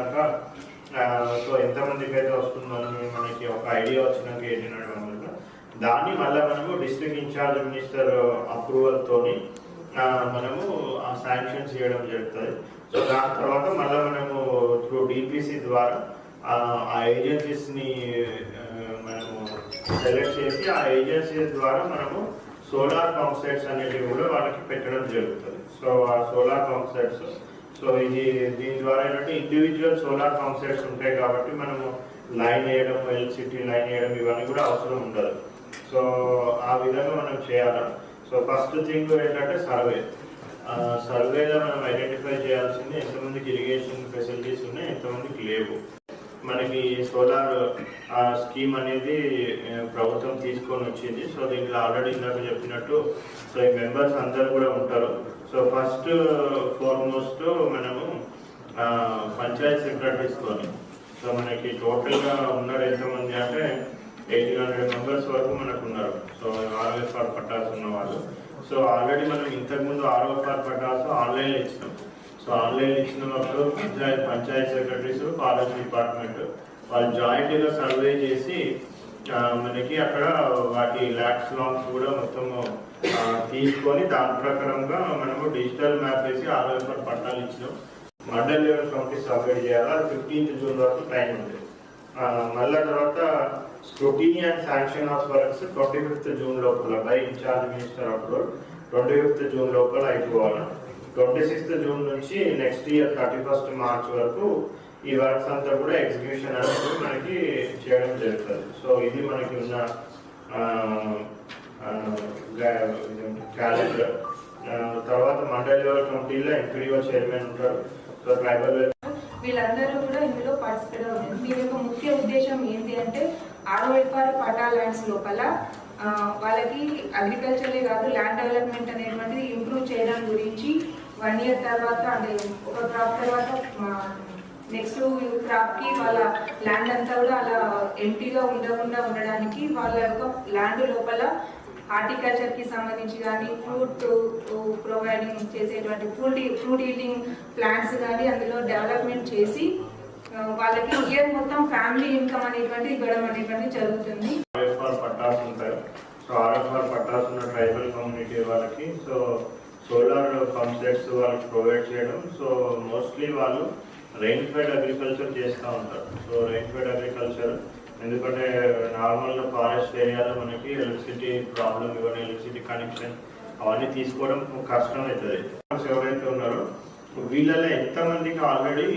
వచ్చినాక సో ఎంతమందికి అయితే వస్తుందని మనకి ఒక ఐడియా వచ్చినాక ఏంటి నడవడం దాన్ని మళ్ళీ మనము డిస్ట్రిక్ట్ ఇన్ఛార్జ్ మినిస్టర్ అప్రూవల్తో మనము ఆ శాంక్షన్ చేయడం జరుగుతుంది. సో దాని తర్వాత మళ్ళీ మనము త్రూ డిపిసి ద్వారా ఆ ఏజెన్సీస్ని మనము సెలెక్ట్ చేసి ఆ ఏజెన్సీస్ ద్వారా మనము సోలార్ పంప్ సెట్స్ అనేటివి కూడా వాళ్ళకి పెట్టడం జరుగుతుంది. సో ఆ సోలార్ పంప్ సెట్స్ సో ఇది దీని ద్వారా ఏంటంటే ఇండివిజువల్ సోలార్ పంప్ సెట్స్ ఉంటాయి కాబట్టి మనము లైన్ వేయడం ఎలక్ట్రిసిటీ లైన్ వేయడం ఇవన్నీ కూడా అవసరం ఉండదు. సో ఆ విధంగా మనం చేయాలి? సో ఫస్ట్ థింగ్ ఏంటంటే సర్వే సర్వేలో మనం ఐడెంటిఫై చేయాల్సింది ఎంతమందికి ఇరిగేషన్ ఫెసిలిటీస్ ఉన్నాయి ఎంతమందికి లేవు. మనకి సోలార్ స్కీమ్ అనేది ప్రభుత్వం తీసుకొని వచ్చింది. సో దీంట్లో ఆల్రెడీ ఇందాక చెప్పినట్టు సో ఈ మెంబర్స్ అందరు కూడా ఉంటారు. సో ఫస్ట్ ఫార్మోస్ట్ మనము పంచాయత్ సెక్రటరీస్తోని సో మనకి టోటల్గా ఉన్నారు ఎంతమంది అంటే ఎయిటీన్ హండ్రెడ్ మెంబర్స్ వరకు మనకు ఉన్నారు. సో ఆర్ఓఎఫ్ఆర్ పట్టాస్ ఉన్న వాళ్ళు సో ఆల్రెడీ మనం ఇంతకుముందు ఆర్ఓఎఫ్ఆర్ పట్టాస్ ఆన్లైన్లో ఇచ్చినాం. సో ఆన్లైన్ ఇచ్చినప్పుడు panchayat panchayat secretaries forest department వాళ్ళు జాయింట్గా సర్వే చేసి మనకి అక్కడ వాటి ల్యాక్స్ లాంగ్స్ కూడా మొత్తం తీసుకొని దాని ప్రకారంగా మనము డిజిటల్ మ్యాప్ వేసి ఆర్ఎఫ్ఆర్ పట్టాలు ఇచ్చినాం. మండల్ లెవెల్ కమిటీ సబ్మిట్ చేయాలి? ఫిఫ్టీన్త్ జూన్ వరకు టైం ఉంది మళ్ళా తర్వాత scrutiny and sanction of works twenty fifth June లోపల by in charge minister approval twenty fifth June లోపల అయిపోవాలి? ట్వంటీ సిక్స్త్ జూన్ నుంచి next year thirty first March వరకు ఈ వర్క్స్ అంతా కూడా ఎగ్జిక్యూషన్ అనేది మనకి చేయడం జరుగుతుంది. సో ఇది మనకి ఉన్న క్యాలెండర్ తర్వాత మండల్ లెవెల్ కమిటీలో ఎంపీడీఓ చైర్మన్ ఉంటారు. సో ట్రైబల్ వీళ్ళందరూ కూడా ఇందులో పార్టిసిపేట్ అవుతుంది దీని యొక్క ముఖ్య ఉద్దేశం ఏంటి అంటే ఆర్ఓఎఫ్ఆర్ పటా ల్యాండ్స్ లోపల వాళ్ళకి అగ్రికల్చర్లే కాదు ల్యాండ్ డెవలప్మెంట్ అనేది వన్ ఇయర్ తర్వాత అంటే ఒక క్రాప్ తర్వాత నెక్స్ట్ క్రాప్కి వాళ్ళ ల్యాండ్ అంతా కూడా అలా ఎంటీగా ఉండకుండా ఉండడానికి వాళ్ళ యొక్క ల్యాండ్ లోపల హార్టికల్చర్కి సంబంధించి కానీ ఫ్రూట్ ప్రొవైడింగ్ చేసేటువంటి ఫ్రూట్ ఫ్రూట్ ఈల్డింగ్ ప్లాంట్స్ కానీ అందులో డెవలప్మెంట్ చేసి వాళ్ళకి ఇయర్ మొత్తం ఫ్యామిలీ ఇన్కమ్ అనేటువంటి ఇవ్వడం అనేటువంటి జరుగుతుంది. పట్టాస్ ఉంటాయి. సో ఆర్ఎఫ్ఆర్ పట్టాస్ ఉన్న ట్రైబల్ కమ్యూనిటీ వాళ్ళకి సో సోలార్ పంప్ సెట్స్ వాళ్ళకి ప్రొవైడ్ చేయడం సో మోస్ట్లీ వాళ్ళు రెయిన్ ఫెడ్ అగ్రికల్చర్ చేస్తూ ఉంటారు. సో రెయిన్ ఫెడ్ అగ్రికల్చర్ ఎందుకంటే నార్మల్గా ఫారెస్ట్ ఏరియాలో మనకి ఎలక్ట్రిసిటీ ప్రాబ్లం ఇవ్వడం ఎలక్ట్రిసిటీ కనెక్షన్ అవన్నీ తీసుకోవడం కష్టం అవుతుంది. ఎవరైతే ఉన్నారో వీళ్ళలో ఎంతమందికి ఆల్రెడీ